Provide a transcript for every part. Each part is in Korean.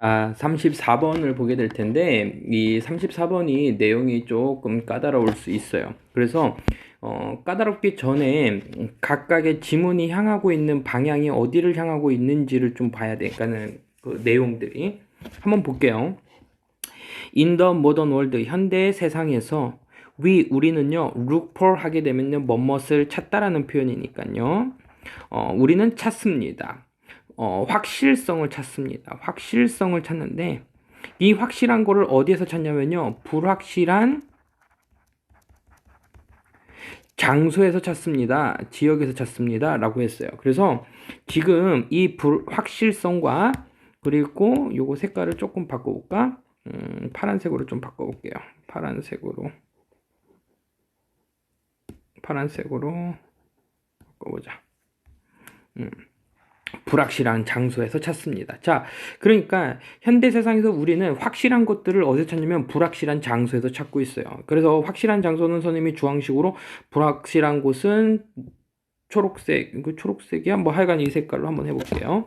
아, 34번을 보게 될 텐데, 이 34번이 내용이 조금 까다로울 수 있어요. 그래서, 어, 까다롭기 전에 각각의 지문이 향하고 있는 방향이 어디를 향하고 있는지를 좀 봐야 돼. 그러니까는 그 내용들이. 한번 볼게요. The modern world, 현대 세상에서 we, 우리는요, for 하게 되면요, 뭐뭇을 찾다라는 표현이니까요. 어, 우리는 찾습니다. 어, 확실성을 찾습니다. 확실성을 찾는데 이 확실한 거를 어디에서 찾냐면요. 불확실한 장소에서 찾습니다. 지역에서 찾습니다. 라고 했어요. 그래서 지금 이 불확실성과 그리고 요거 색깔을 조금 바꿔볼까? 음, 파란색으로 좀 바꿔볼게요. 파란색으로. 파란색으로 바꿔보자. 음. 불확실한 장소에서 찾습니다. 자, 그러니까 현대 세상에서 우리는 확실한 것들을 어디서 찾냐면 불확실한 장소에서 찾고 있어요. 그래서 확실한 장소는 선생님이 주황식으로 불확실한 곳은 초록색, 그 초록색이야? 뭐 하여간 이 색깔로 한번 해볼게요.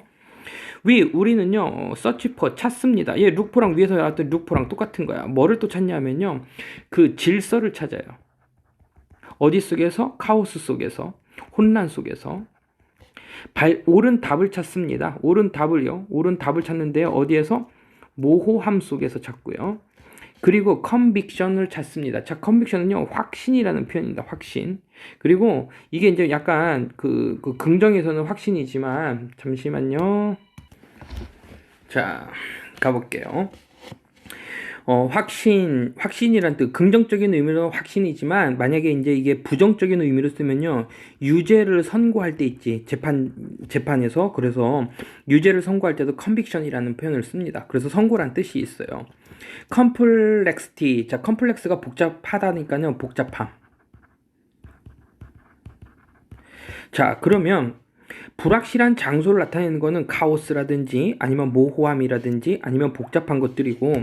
위, 우리는요, 서치퍼 찾습니다. 얘 룩포랑 위에서 나왔던 룩포랑 똑같은 거야. 뭐를 또 찾냐면요, 그 질서를 찾아요. 어디 속에서? 카오스 속에서, 혼란 속에서. 발, 옳은 답을 찾습니다. 옳은 답을요. 옳은 답을 찾는데 어디에서? 모호함 속에서 찾고요. 그리고 컨빅션을 찾습니다. 자, 컨빅션은요, 확신이라는 표현입니다. 확신. 그리고 이게 이제 약간 그, 그 긍정에서는 확신이지만, 잠시만요. 자, 가볼게요. 어, 확신, 확신이란 뜻, 긍정적인 의미로 확신이지만, 만약에 이제 이게 부정적인 의미로 쓰면요, 유죄를 선고할 때 있지, 재판, 재판에서. 그래서 유죄를 선고할 때도 컨빅션이라는 표현을 씁니다. 그래서 선고란 뜻이 있어요. 컴플렉스티, 자, 컴플렉스가 복잡하다니까요, 복잡함. 자, 그러면 불확실한 장소를 나타내는 것은 카오스라든지 아니면 모호함이라든지 아니면 복잡한 것들이고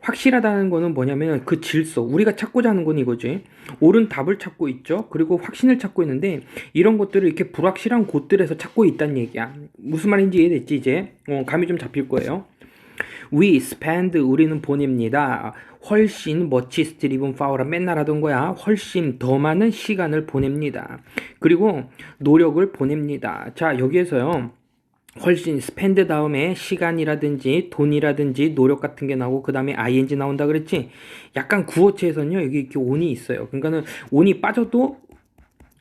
확실하다는 것은 뭐냐면 그 질서. 우리가 찾고자 하는 건 이거지. 옳은 답을 찾고 있죠. 그리고 확신을 찾고 있는데 이런 것들을 이렇게 불확실한 곳들에서 찾고 있다는 얘기야. 무슨 말인지 이해됐지 이제? 어, 감이 좀 잡힐 거예요 We spend 우리는 보냅니다. 훨씬 멋지 스트리븐 파워라 맨날 하던 거야. 훨씬 더 많은 시간을 보냅니다. 그리고 노력을 보냅니다. 자 여기에서요. 훨씬 스펜드 다음에 시간이라든지 돈이라든지 노력 같은 게 나오고 그 다음에 ing 나온다 그랬지 약간 구어체에서는요 여기 이렇게 온이 있어요 그러니까는 온이 빠져도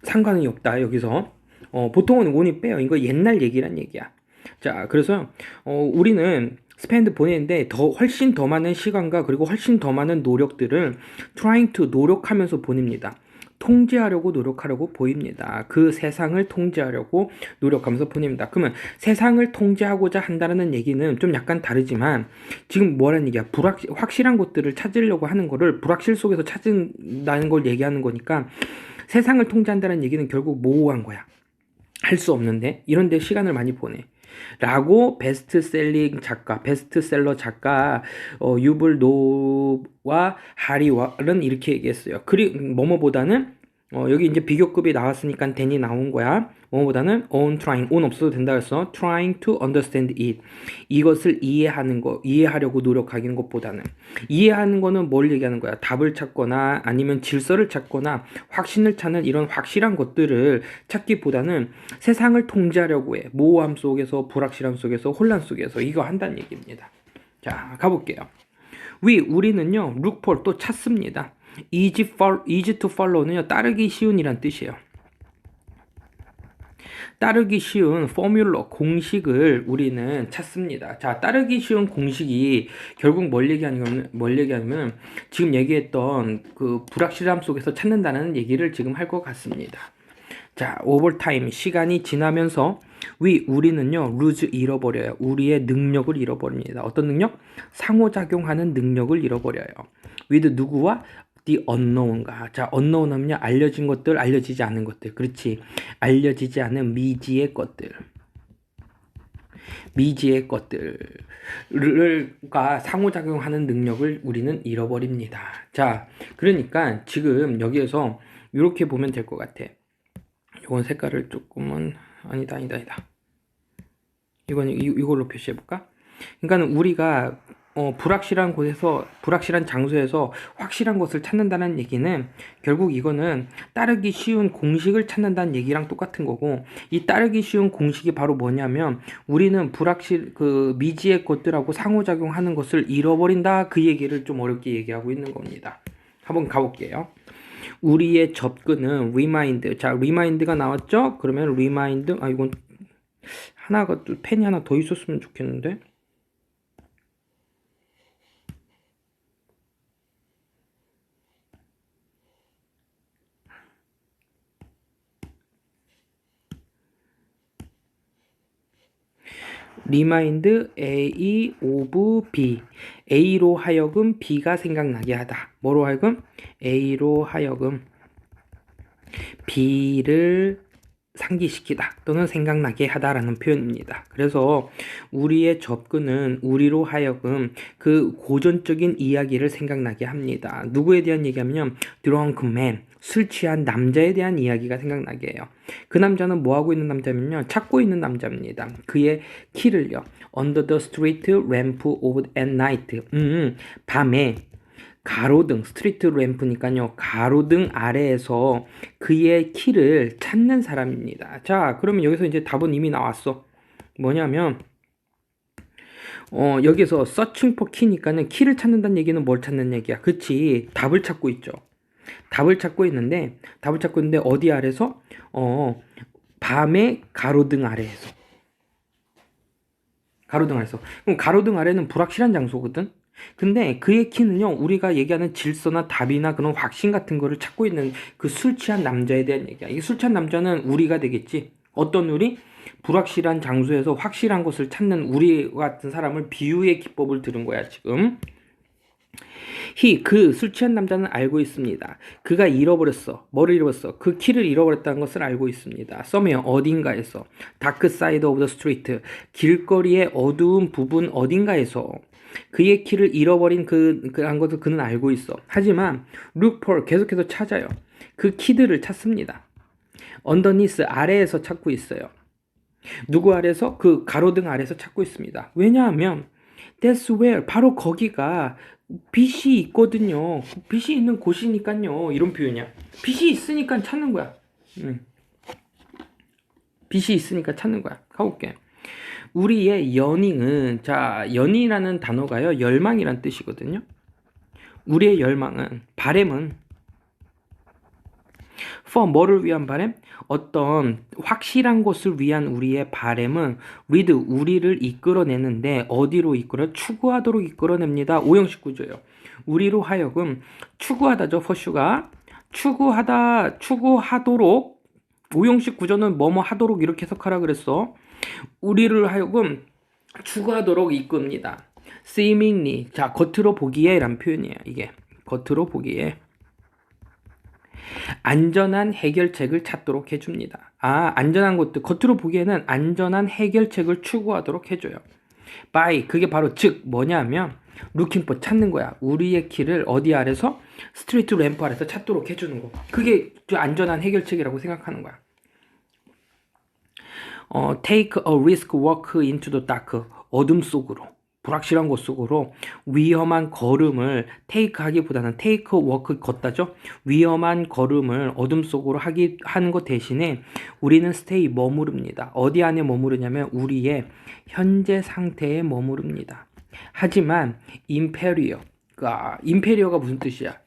상관이 없다 여기서 어, 보통은 온이 빼요 이거 옛날 얘기란 얘기야 자 그래서 어, 우리는 스펜드 보내는데 더 훨씬 더 많은 시간과 그리고 훨씬 더 많은 노력들을 trying to 노력하면서 보냅니다. 통제하려고 노력하려고 보입니다. 그 세상을 통제하려고 노력하면서 보냅니다. 그러면 세상을 통제하고자 한다는 얘기는 좀 약간 다르지만 지금 뭐라는 얘기야? 불확 확실한 것들을 찾으려고 하는 거를 불확실 속에서 찾는다는 걸 얘기하는 거니까 세상을 통제한다는 얘기는 결국 모호한 거야. 할 수 없는데 이런데 시간을 많이 보내. 라고 베스트셀링 작가, 베스트셀러 작가 어, 유블노와 하리와는 이렇게 얘기했어요. 그리 뭐뭐보다는 어, 여기 이제 비교급이 나왔으니까 댄이 나온 거야. 뭐보다는 on trying, on 없어도 된다 그래서 trying to understand it. 이것을 이해하는 거, 이해하려고 노력하는 것보다는 이해하는 거는 뭘 얘기하는 거야? 답을 찾거나 아니면 질서를 찾거나 확신을 찾는 이런 확실한 것들을 찾기보다는 세상을 통제하려고 해. 모호함 속에서 불확실함 속에서 혼란 속에서 이거 한다는 얘기입니다. 자, 가볼게요. we 우리는요, look 또 찾습니다. Easy, for, easy to follow는요, 따르기 쉬운이란 뜻이에요. 따르기 쉬운 포뮬러 공식을 우리는 찾습니다. 자, 따르기 쉬운 공식이 결국 뭘 얘기하냐면 뭘 얘기하냐면 지금 얘기했던 그 불확실함 속에서 찾는다는 얘기를 지금 할 것 같습니다. 자, 오버타임 시간이 지나면서 위 우리는요 루즈 잃어버려요. 우리의 능력을 잃어버립니다. 어떤 능력? 상호작용하는 능력을 잃어버려요. with 누구와 the unknown가. 자, unknown 하면요. 알려진 것들, 알려지지 않은 것들. 그렇지. 알려지지 않은 미지의 것들. 미지의 것들을과 상호작용하는 능력을 우리는 잃어버립니다. 자, 그러니까 지금 여기에서 이렇게 보면 될 것 같아. 이건 색깔을 조금은 아니다, 아니다, 아니다. 이건 이, 이걸로 표시해 볼까? 그러니까 우리가 어, 불확실한 곳에서 불확실한 장소에서 확실한 것을 찾는다는 얘기는 결국 이거는 따르기 쉬운 공식을 찾는다는 얘기랑 똑같은 거고 이 따르기 쉬운 공식이 바로 뭐냐면 우리는 불확실 그 미지의 것들하고 상호작용하는 것을 잃어버린다 그 얘기를 좀 어렵게 얘기하고 있는 겁니다. 한번 가볼게요. 우리의 접근은 리마인드. 자, 리마인드가 나왔죠? 그러면 리마인드. 아, 이건 하나가 또 펜이 하나 더 있었으면 좋겠는데. 리마인드 A 오브 B. A로 하여금 B가 생각나게 하다. 뭐로 하여금? A로 하여금 B를 상기시키다 또는 생각나게 하다라는 표현입니다. 그래서 우리의 접근은 우리로 하여금 그 고전적인 이야기를 생각나게 합니다. 누구에 대한 얘기하면 man, 술 취한 남자에 대한 이야기가 생각나게 해요. 그 남자는 뭐 하고 있는 남자면요. 찾고 있는 남자입니다. 그의 키를요. under the street lamp of at night. 음, 밤에 가로등, 스트리트 램프니까요. 가로등 아래에서 그의 키를 찾는 사람입니다. 자, 그러면 여기서 이제 답은 이미 나왔어. 뭐냐면 어, 여기서 searching for key니까는 키를 찾는다는 얘기는 뭘 찾는 얘기야? 그치. 답을 찾고 있죠. 답을 찾고 있는데 답을 찾고 있는데 어디 아래서? 어, 밤에 가로등 아래에서. 가로등 아래서. 그럼 가로등 아래는 불확실한 장소거든. 근데 그의 키는요, 우리가 얘기하는 질서나 답이나 그런 확신 같은 거를 찾고 있는 그 술 취한 남자에 대한 얘기야. 이 술 취한 남자는 우리가 되겠지. 어떤 우리? 불확실한 장소에서 확실한 것을 찾는 우리 같은 사람을 비유의 기법을 들은 거야, 지금. 히, 그 술 취한 남자는 알고 있습니다. 그가 잃어버렸어. 뭐를 잃어버렸어? 그 키를 잃어버렸다는 것을 알고 있습니다. 썸웨어 어딘가에서. 다크 사이드 오브 더 스트리트. 길거리의 어두운 부분 어딘가에서. 그의 키를 잃어버린 그, 그한 것을 그는 알고 있어. 하지만 룩폴 계속해서 찾아요. 그 키들을 찾습니다. 언더니스 아래에서 찾고 있어요. 누구 아래서? 그 가로등 아래서 찾고 있습니다. 왜냐하면 that's where 바로 거기가 빛이 있거든요. 빛이 있는 곳이니까요. 이런 표현이야. 빛이 있으니까 찾는 거야. 음. 빛이 있으니까 찾는 거야. 가볼게. 우리의 연인은 자 연인이라는 단어가요 열망이란 뜻이거든요. 우리의 열망은 바램은 for 뭐를 위한 바램? 어떤 확실한 것을 위한 우리의 바램은 with 우리를 이끌어내는데 어디로 이끌어? 추구하도록 이끌어냅니다. 오형식 구조예요. 우리로 하여금 추구하다죠. 퍼슈가 추구하다 추구하도록 오형식 구조는 뭐뭐 하도록 이렇게 해석하라 그랬어. 우리를 하여금 추구하도록 이끕니다. seemingly 자 겉으로 보기에 란 표현이에요. 이게 겉으로 보기에 안전한 해결책을 찾도록 해줍니다. 아 안전한 것도 겉으로 보기에는 안전한 해결책을 추구하도록 해줘요. by 그게 바로 즉 뭐냐면 for 찾는 거야. 우리의 키를 어디 아래서 스트리트 램프 아래서 찾도록 해주는 거. 그게 그 안전한 해결책이라고 생각하는 거야. 어, take a risk walk into the dark. 어둠 속으로. 불확실한 곳 속으로 위험한 걸음을 take 하기보다는 take walk 걷다죠. 위험한 걸음을 어둠 속으로 하기 하는 것 대신에 우리는 stay 머무릅니다. 어디 안에 머무르냐면 우리의 현재 상태에 머무릅니다. 하지만 inferior, 아, inferior가 무슨 뜻이야?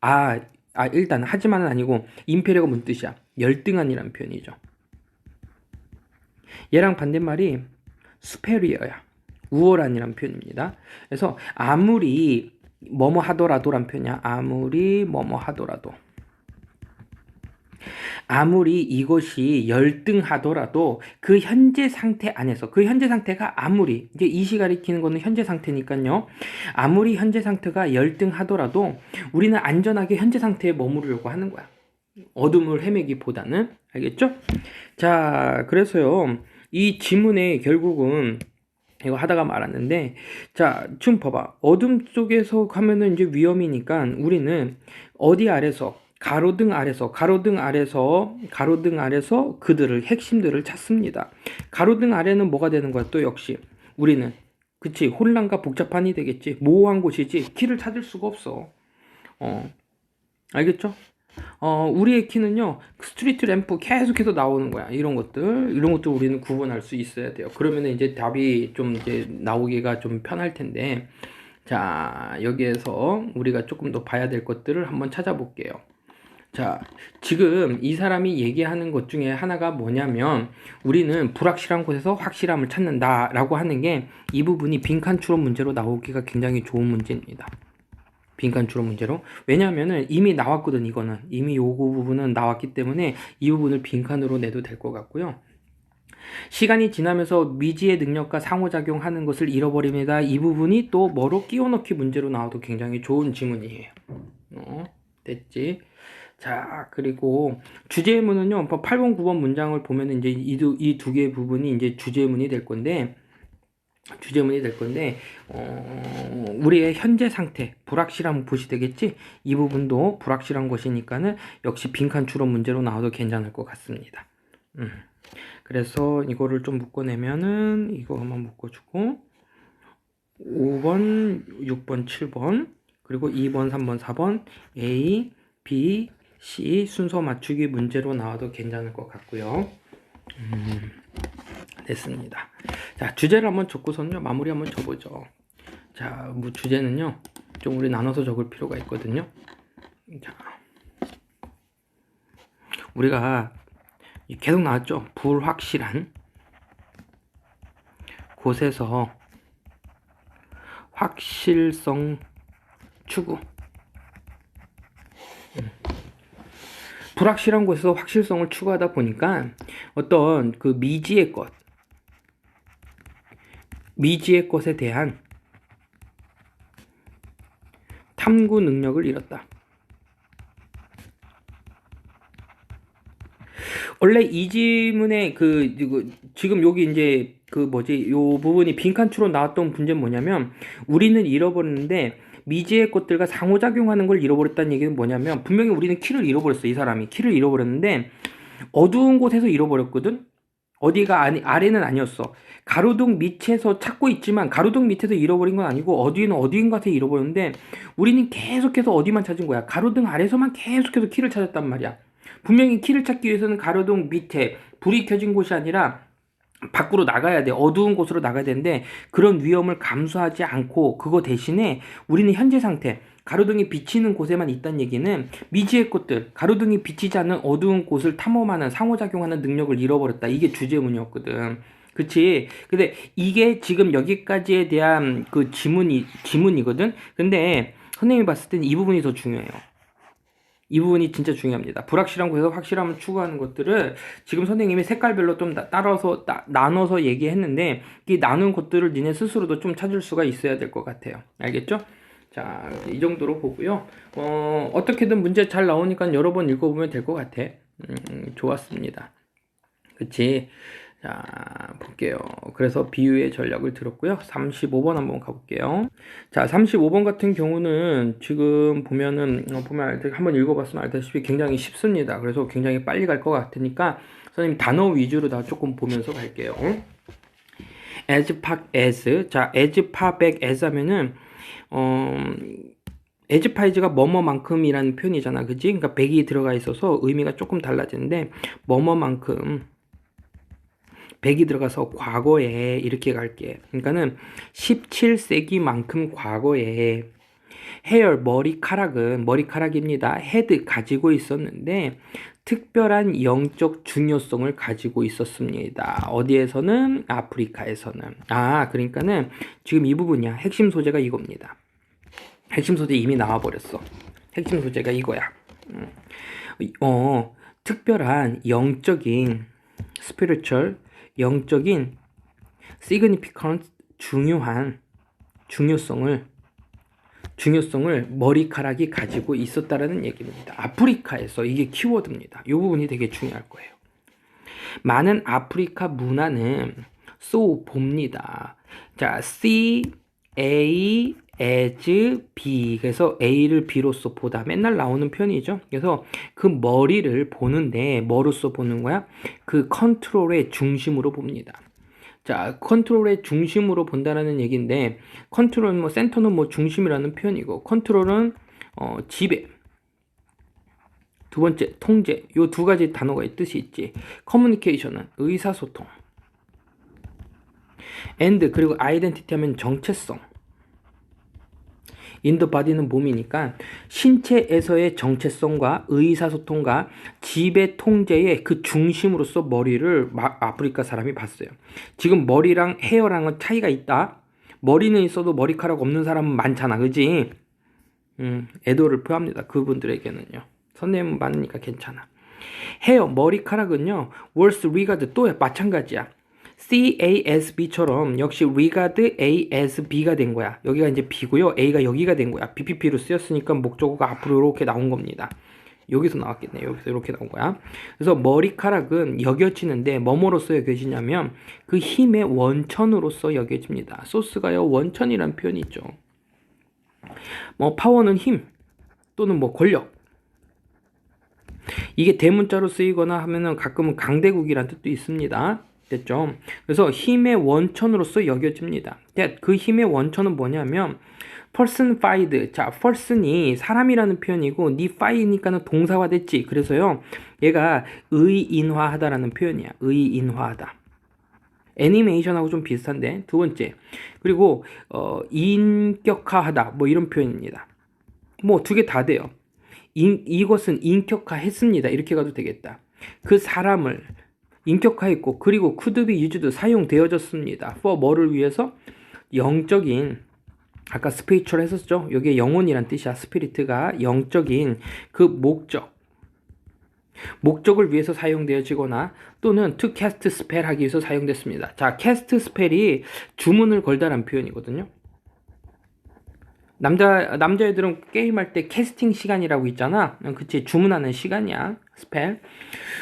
아, 아 일단 하지만은 아니고 inferior가 무슨 뜻이야? 열등한이라는 표현이죠. 얘랑 반대말이 superior야. 우월한이란 표현입니다. 그래서 아무리 뭐뭐 하더라도란 표현이야. 아무리 뭐뭐 하더라도. 아무리 이것이 열등하더라도 그 현재 상태 안에서 그 현재 상태가 아무리 이제 이시 가리키는 거는 현재 상태니까요. 아무리 현재 상태가 열등하더라도 우리는 안전하게 현재 상태에 머무르려고 하는 거야. 어둠을 헤매기보다는 알겠죠? 자, 그래서요. 이 지문에 결국은 이거 하다가 말았는데 자, 지금 봐봐. 어둠 속에서 가면은 이제 위험이니까 우리는 어디 아래서 가로등 아래서 가로등 아래서 가로등 아래서 그들을 핵심들을 찾습니다. 가로등 아래는 뭐가 되는 거야? 또 역시 우리는 그치 혼란과 복잡한이 되겠지 모호한 곳이지 키를 찾을 수가 없어 어 알겠죠? 어 우리의 키는요 스트리트 램프 계속해서 나오는 거야. 이런 것들. 이런 것도 우리는 구분할 수 있어야 돼요. 그러면 이제 답이 좀 이제 나오기가 좀 편할 텐데. 자 여기에서 우리가 조금 더 봐야 될 것들을 한번 찾아볼게요. 자, 지금 이 사람이 얘기하는 것 중에 하나가 뭐냐면 우리는 불확실한 곳에서 확실함을 찾는다라고 하는 게 이 부분이 빈칸 추론 문제로 나오기가 굉장히 좋은 문제입니다. 빈칸 추론 문제로. 왜냐하면은 이미 나왔거든, 이거는. 이미 요거 부분은 나왔기 때문에 이 부분을 빈칸으로 내도 될 것 같고요. 시간이 지나면서 미지의 능력과 상호작용하는 것을 잃어버립니다. 이 부분이 또 뭐로 끼워 넣기 문제로 나와도 굉장히 좋은 지문이에요. 어, 됐지? 자, 그리고 주제문은요, 8번, 9번 문장을 보면 이제 이 두, 이두 개의 부분이 이제 주제문이 될 건데, 주제문이 될 건데, 어, 우리의 현재 상태, 불확실한 곳이 되겠지? 이 부분도 불확실한 것이니까는 역시 빈칸 추론 문제로 나와도 괜찮을 것 같습니다. 음. 그래서 이거를 좀 묶어내면은, 이거 한번 묶어주고, 5번, 6번, 7번, 그리고 2번, 3번, 4번, A, B, C 순서 맞추기 문제로 나와도 괜찮을 것 같고요. 음, 됐습니다. 자, 주제를 한번 적고서는요, 마무리 한번 적보죠 자, 뭐 주제는요, 좀 우리 나눠서 적을 필요가 있거든요. 자, 우리가 계속 나왔죠. 불확실한 곳에서 확실성 추구. 불확실한 곳에서 확실성을 추구하다 보니까 어떤 그 미지의 것, 미지의 것에 대한 탐구 능력을 잃었다. 원래 이 그, 그 지금 여기 이제 그 뭐지 요 부분이 빈칸 추로 나왔던 문제는 뭐냐면 우리는 잃어버렸는데 미지의 것들과 상호작용하는 걸 잃어버렸다는 얘기는 뭐냐면 분명히 우리는 키를 잃어버렸어 이 사람이. 키를 잃어버렸는데 어두운 곳에서 잃어버렸거든? 어디가 아니, 아래는 아니었어. 가로등 밑에서 찾고 있지만 가로등 밑에서 잃어버린 건 아니고 어디는 어디인가서 잃어버렸는데 우리는 계속해서 어디만 찾은 거야? 가로등 아래서만 계속해서 키를 찾았단 말이야. 분명히 키를 찾기 위해서는 가로등 밑에 불이 켜진 곳이 아니라 밖으로 나가야 돼. 어두운 곳으로 나가야 되는데 그런 위험을 감수하지 않고 그거 대신에 우리는 현재 상태 가로등이 비치는 곳에만 있다는 얘기는 미지의 꽃들 가로등이 비치지 않는 어두운 곳을 탐험하는 상호작용하는 능력을 잃어버렸다. 이게 주제문이었거든. 그치? 근데 이게 지금 여기까지에 대한 그 지문이 지문이거든. 근데 선생님이 봤을 때는 이 부분이 더 중요해요. 이 부분이 진짜 중요합니다. 불확실한 곳에서 확실함을 추구하는 것들을 지금 선생님이 색깔별로 좀 따라서 따, 나눠서 얘기했는데 이 나눈 것들을 니네 스스로도 좀 찾을 수가 있어야 될 것 같아요. 알겠죠? 자, 이 정도로 보고요. 어, 어떻게든 문제 잘 나오니까 여러 번 읽어보면 될 것 같아. 음, 좋았습니다. 그치? 자, 볼게요. 그래서 비유의 전략을 들었고요. 35번 한번 가볼게요. 자, 35번 같은 경우는 지금 보면은, 어, 보면 한번 읽어봤으면 알다시피 굉장히 쉽습니다. 그래서 굉장히 빨리 갈 것 같으니까 선생님 단어 위주로 다 조금 보면서 갈게요. as pack as. 자, as far back as 하면은, 어, as 파이즈가 뭐뭐만큼이라는 표현이잖아. 그지? 그러니까 100이 들어가 있어서 의미가 조금 달라지는데, 뭐뭐만큼. 100이 들어가서 과거에 이렇게 갈게. 그러니까는 17세기만큼 과거에 헤어 머리카락은 머리카락입니다. 헤드 가지고 있었는데 특별한 영적 중요성을 가지고 있었습니다. 어디에서는 아프리카에서는 아 그러니까는 지금 이 부분이야. 핵심 소재가 이겁니다. 핵심 소재 이미 나와 버렸어. 핵심 소재가 이거야. 음. 어 특별한 영적인 스피리추얼 영적인 significant 중요한 중요성을 중요성을 머리카락이 가지고 있었다라는 얘기입니다. 아프리카에서 이게 키워드입니다. 이 부분이 되게 중요할 거예요. 많은 아프리카 문화는 so 봅니다. 자, C A as B 그래서 A를 B로서 보다 맨날 나오는 편이죠. 그래서 그 머리를 보는데 뭐로서 보는 거야? 그 컨트롤의 중심으로 봅니다. 자, 컨트롤의 중심으로 본다라는 얘기인데 컨트롤은 뭐 센터는 뭐 중심이라는 표현이고 컨트롤은 어, 지배. 두 번째 통제. 요 두 가지 단어가 뜻이 있지. 커뮤니케이션은 의사소통. and 그리고 아이덴티티 하면 정체성. 인더 바디는 몸이니까 신체에서의 정체성과 의사소통과 지배 통제의 그 중심으로서 머리를 마- 아프리카 사람이 봤어요. 지금 머리랑 헤어랑은 차이가 있다. 머리는 있어도 머리카락 없는 사람은 많잖아, 그지? 음, 애도를 표합니다. 그분들에게는요. 선생님 많으니까 괜찮아. 헤어, 머리카락은요, worst regard 또 마찬가지야. CASB처럼 역시 regard ASB가 된 거야. 여기가 이제 B고요. A가 여기가 된 거야. BPP로 쓰였으니까 목적어가 앞으로 이렇게 나온 겁니다. 여기서 나왔겠네. 여기서 이렇게 나온 거야. 그래서 머리카락은 여겨지는데 뭐뭐로서 여겨지냐면 그 힘의 원천으로서 여겨집니다. 소스가요 원천이란 표현이 있죠. 뭐 파워는 힘 또는 뭐 권력. 이게 대문자로 쓰이거나 하면은 가끔은 강대국이란 뜻도 있습니다. 됐죠? 그래서 힘의 원천으로서 여겨집니다. that, 그 힘의 원천은 뭐냐면 personified. 자, person이 사람이라는 표현이고 nifi니까는 동사화 됐지. 그래서요. 얘가 의인화하다라는 표현이야. 의인화하다. 애니메이션하고 좀 비슷한데 두 번째 그리고 어, 인격화하다 뭐 이런 표현입니다. 뭐 두 개 다 돼요. 인, 이것은 인격화했습니다. 이렇게 가도 되겠다. 그 사람을 인격화했고 그리고 쿠드비 유즈도 사용되어졌습니다. for 뭐를 위해서 영적인 아까 스피리추얼 했었죠. 여기에 영혼이란 뜻이야. 스피리트가 영적인 그 목적 목적을 위해서 사용되어지거나 또는 to cast spell 하기 위해서 사용됐습니다. 자, cast spell이 주문을 걸다란 표현이거든요. 남자 남자애들은 게임할 때 캐스팅 시간이라고 있잖아. 그치 주문하는 시간이야. 스펠.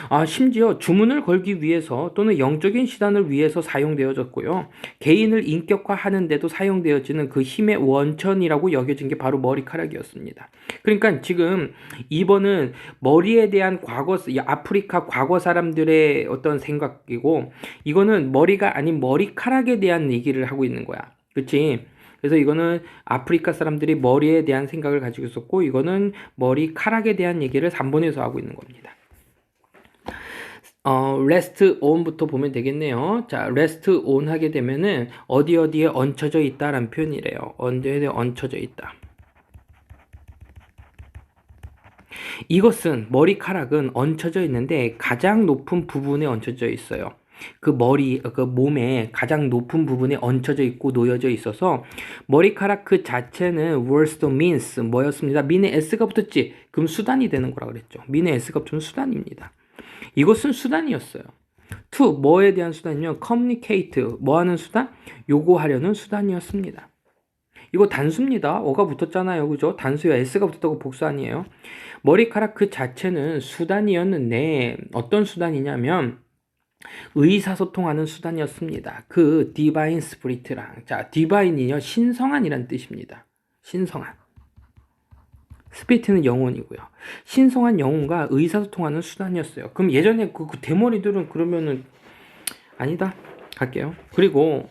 아 심지어 주문을 걸기 위해서 또는 영적인 시단을 위해서 사용되어졌고요. 개인을 인격화하는데도 사용되어지는 그 힘의 원천이라고 여겨진 게 바로 머리카락이었습니다. 그러니까 지금 2번은 머리에 대한 과거 이 아프리카 과거 사람들의 어떤 생각이고 이거는 머리가 아닌 머리카락에 대한 얘기를 하고 있는 거야. 그치? 그래서 이거는 아프리카 사람들이 머리에 대한 생각을 가지고 있었고 이거는 머리카락에 대한 얘기를 3번에서 하고 있는 겁니다. 어, rest on부터 보면 되겠네요. 자, rest on 하게 되면은 어디 어디에 얹혀져 있다라는 표현이래요. 어디에 얹혀져 있다. 이것은 머리카락은 얹혀져 있는데 가장 높은 부분에 얹혀져 있어요. 그 머리, 그 몸의 가장 높은 부분에 얹혀져 있고 놓여져 있어서 머리카락 그 자체는 worst means 뭐였습니다. 민의 s가 붙었지. 그럼 수단이 되는 거라 그랬죠. 민의 s가 붙으면 수단입니다. 이것은 수단이었어요. to 뭐에 대한 수단이요? communicate 뭐 하는 수단? 요구하려는 수단이었습니다. 이거 단수입니다. 어가 붙었잖아요. 그죠? 단수야. s가 붙었다고 복수 아니에요. 머리카락 그 자체는 수단이었는데 어떤 수단이냐면 의사소통하는 수단이었습니다. 그 디바인 스프리트랑 자 디바인이요 신성한이란 뜻입니다. 신성한 스피리트는 영혼이고요. 신성한 영혼과 의사소통하는 수단이었어요. 그럼 예전에 그, 그 대머리들은 그러면은 아니다 갈게요. 그리고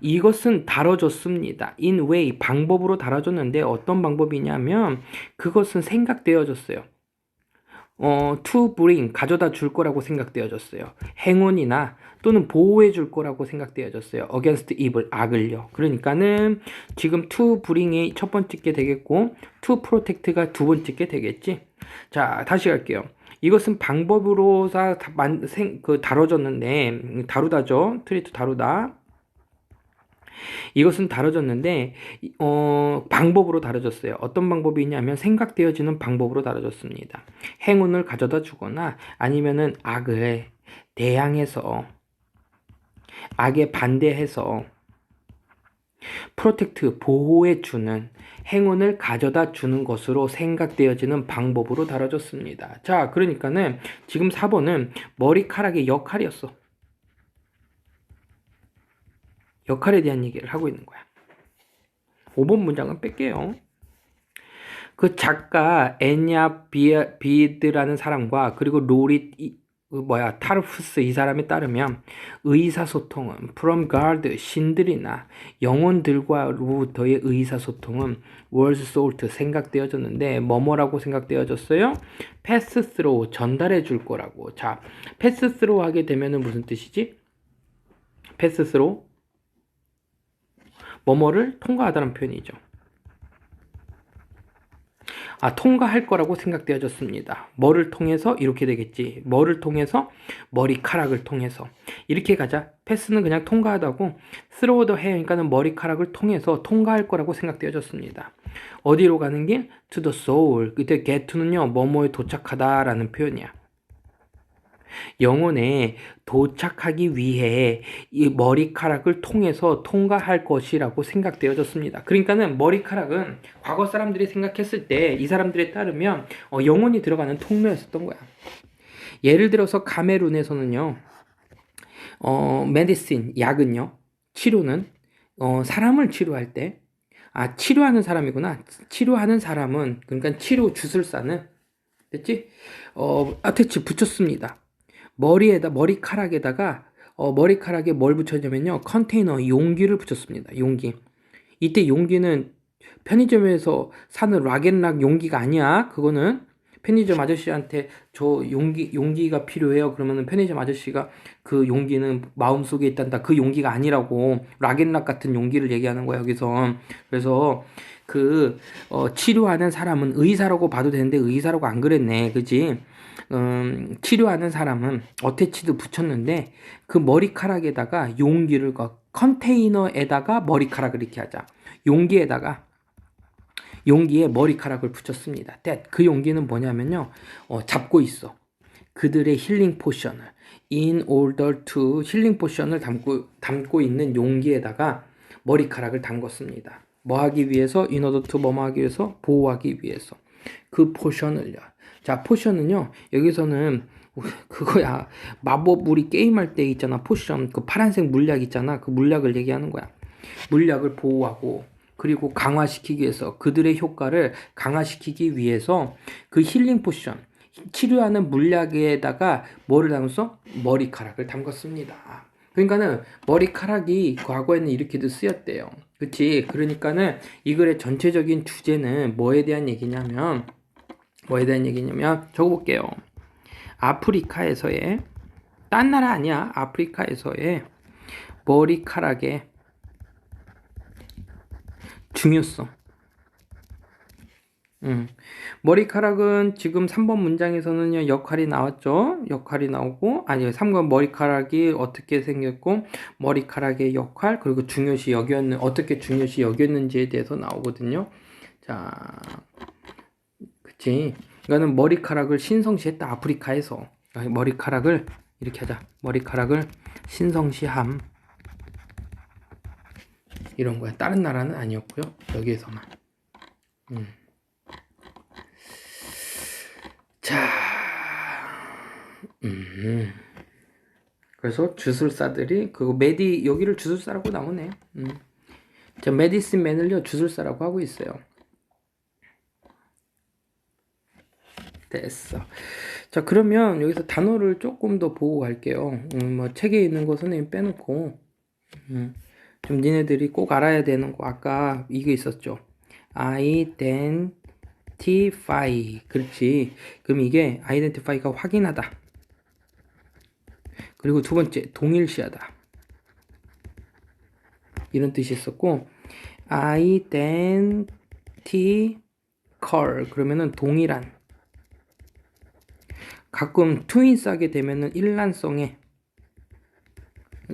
이것은 다뤄졌습니다. in way 방법으로 다뤄졌는데 어떤 방법이냐면 그것은 생각되어졌어요. 어, to bring 가져다 줄 거라고 생각되어졌어요. 행운이나 또는 보호해 줄 거라고 생각되어졌어요. against evil 악을요. 그러니까는 지금 to bring이 첫 번째 게 되겠고 to protect가 두 번째 게 되겠지. 자, 다시 갈게요. 이것은 방법으로 다, 만, 생, 그 다뤄졌는데 다루다죠. 트리트 다루다. 이것은 다뤄졌는데 어, 방법으로 다뤄졌어요. 어떤 방법이 있냐면 생각되어지는 방법으로 다뤄졌습니다. 행운을 가져다 주거나 아니면은 악을 대항해서 악에 반대해서 프로텍트 보호해 주는 행운을 가져다 주는 것으로 생각되어지는 방법으로 다뤄졌습니다. 자, 그러니까는 지금 4번은 머리카락의 역할이었어. 역할에 대한 얘기를 하고 있는 거야. 5번 문장은 뺄게요. 그 작가 애냐 비드라는 사람과 그리고 로리 그 뭐야 타르푸스 이 사람에 따르면 의사소통은 from God 신들이나 영혼들과로부터의 의사소통은 words sort 생각되어졌는데 뭐뭐라고 생각되어졌어요? pass through 전달해 줄 거라고 자 pass through 하게 되면은 무슨 뜻이지? pass through 뭐뭐를 통과하다는 표현이죠 아, 통과할 거라고 생각되어졌습니다. 뭐를 통해서 이렇게 되겠지. 뭐를 통해서 머리카락을 통해서 이렇게 가자. 패스는 그냥 통과하다고 스로우더 헤어니까는 머리카락을 통해서 통과할 거라고 생각되어졌습니다. 어디로 가는 길? To the soul. 그때 get to는요 뭐뭐에 도착하다라는 표현이야. 영혼에 도착하기 위해 이 머리카락을 통해서 통과할 것이라고 생각되어졌습니다. 그러니까는 머리카락은 과거 사람들이 생각했을 때 이 사람들에 따르면 어, 영혼이 들어가는 통로였었던 거야. 예를 들어서 카메룬에서는요, 어, 메디신, 약은요, 치료는, 어, 사람을 치료할 때, 아, 치료하는 사람이구나. 치료하는 사람은, 그러니까 치료 주술사는, 됐지? 어, 아태치 붙였습니다. 머리에다 머리카락에다가 어, 머리카락에 뭘 붙였냐면요. 컨테이너 용기를 붙였습니다. 용기. 이때 용기는 편의점에서 사는 락앤락 용기가 아니야. 그거는 편의점 아저씨한테 저 용기 용기가 필요해요. 그러면은 편의점 아저씨가 그 용기는 마음속에 있단다. 그 용기가 아니라고 락앤락 같은 용기를 얘기하는 거야 여기서. 그래서 그 어, 치료하는 사람은 의사라고 봐도 되는데 의사라고 안 그랬네. 그지 음, 치료하는 사람은 어태치도 붙였는데 그 머리카락에다가 용기를 컨테이너에다가 머리카락을 이렇게 하자. 용기에다가 용기에 머리카락을 붙였습니다. 그 용기는 뭐냐면요. 어, 잡고 있어. 그들의 힐링 포션을 in order to 힐링 포션을 담고 담고 있는 용기에다가 머리카락을 담궜습니다. 뭐 하기 위해서 in order to 뭐 하기 위해서 보호하기 위해서 그 포션을요. 자, 포션은요, 여기서는 그거야. 마법 우리 게임할 때 있잖아. 포션. 그 파란색 물약 있잖아. 그 물약을 얘기하는 거야. 물약을 보호하고, 그리고 강화시키기 위해서, 그들의 효과를 강화시키기 위해서 그 힐링 포션, 치료하는 물약에다가 뭐를 담았어? 머리카락을 담갔습니다. 그러니까는 머리카락이 과거에는 이렇게도 쓰였대요. 그치? 그러니까는 이 글의 전체적인 주제는 뭐에 대한 얘기냐면, 뭐에 대한 얘기냐면 적어볼게요. 아프리카에서의 딴 나라 아니야. 아프리카에서의 머리카락의 중요성. 음. 머리카락은 지금 3번 문장에서는요, 역할이 나왔죠? 역할이 나오고, 아니, 3번 머리카락이 어떻게 생겼고, 머리카락의 역할, 그리고 중요시 여겼는, 어떻게 중요시 여겼는지에 대해서 나오거든요. 자, 그치. 이거는 머리카락을 신성시했다. 아프리카에서. 머리카락을 이렇게 하자. 머리카락을 신성시함. 이런 거야. 다른 나라는 아니었고요. 여기에서만. 음. 자, 음. 그래서 주술사들이 그 메디 여기를 주술사라고 나오네. 음. 자, 메디슨 맨을요 주술사라고 하고 있어요. 됐어. 자, 그러면 여기서 단어를 조금 더 보고 갈게요. 음, 뭐, 책에 있는 거 선생님 빼놓고, 음, 좀 니네들이 꼭 알아야 되는 거, 아까 이게 있었죠. identify. 그렇지. 그럼 이게 identify가 확인하다. 그리고 두 번째, 동일시하다. 이런 뜻이 있었고, identical. 그러면은 동일한. 가끔 트윈스 하게 되면은 일란성에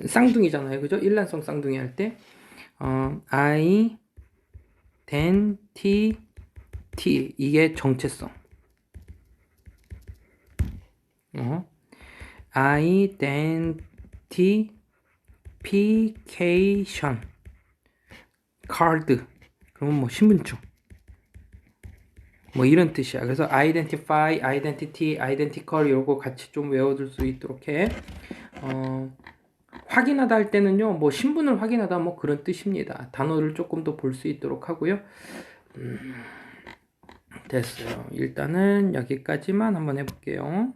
쌍둥이잖아요. 그죠? 일란성 쌍둥이 할 때, 어, I, then, T, T. 이게 정체성. 어, identification. 카드. 그러면 뭐 신분증. 뭐 이런 뜻이야. 그래서 identify, identity, identical 이거 같이 좀 외워둘 수 있도록 해. 어, 확인하다 할 때는요, 뭐 신분을 확인하다 뭐 그런 뜻입니다. 단어를 조금 더 볼 수 있도록 하고요. 음, 됐어요. 일단은 여기까지만 한번 해볼게요.